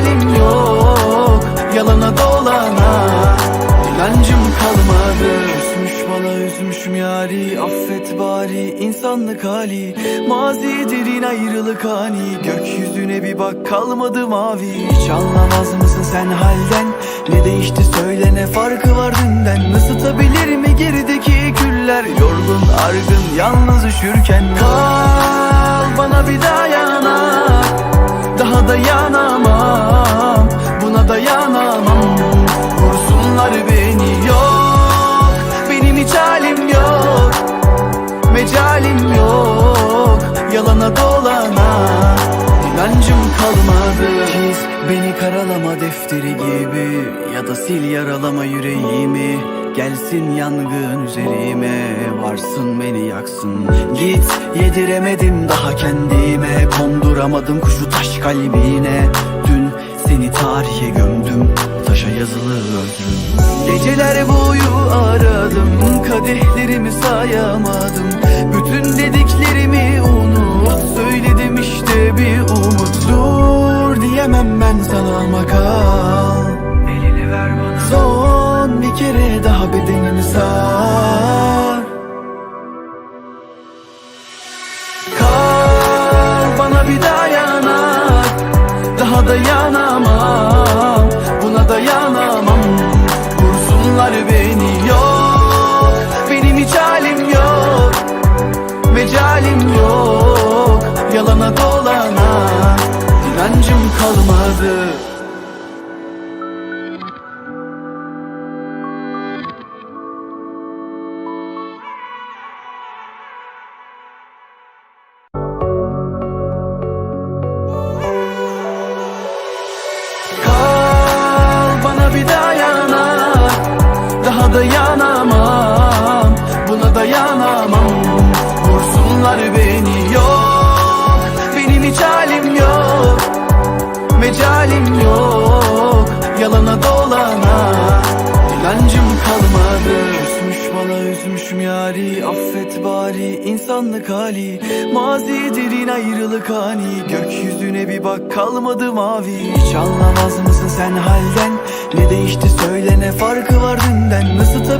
Mecalim yok. Yalana dolana İnancım kalmadı. Küsmüş bana üzmüşüm yari. Affet bari insanlık hali. Mazi derin ayrılık hani Gökyüzüne bir bak kalmadı mavi. Hiç anlamaz mısın sen halden? Ne değişti söyle ne farkı var dünden? Isıtabilir mi gerideki küller? Yorgun argın yalnız üşürken Kal. Bana bir dayanak Hiç halim yok Mecalim yok. Yalana dolana inancım kalmadı. Çiz beni karalama defteri gibi Ya da sil yaralama yüreğimi. Gelsin yangın üzerime Varsın beni yaksın. Git yediremedim daha kendime Konduramadım kuşu taş kalbine seni tarihe gömdüm Taşa yazılı öldüm Geceler boyu aradım Kadehlerimi sayamadım. Bütün dediklerimi Vursunlar beni yok. Benim hiç halim yok. Mecalim yok. Yalana dolana Mecalim yok Yalana dolana. İnancım kalmadı Küsmüş bana üzmüşüm yari. Affet bari insanlık hali Mazi derin ayrılık hani Gökyüzüne bir bak kalmadı mavi. Hiç anlamaz mısın sen halden? Ne değişti söyle ne farkı var dünden? Isıtabilir mi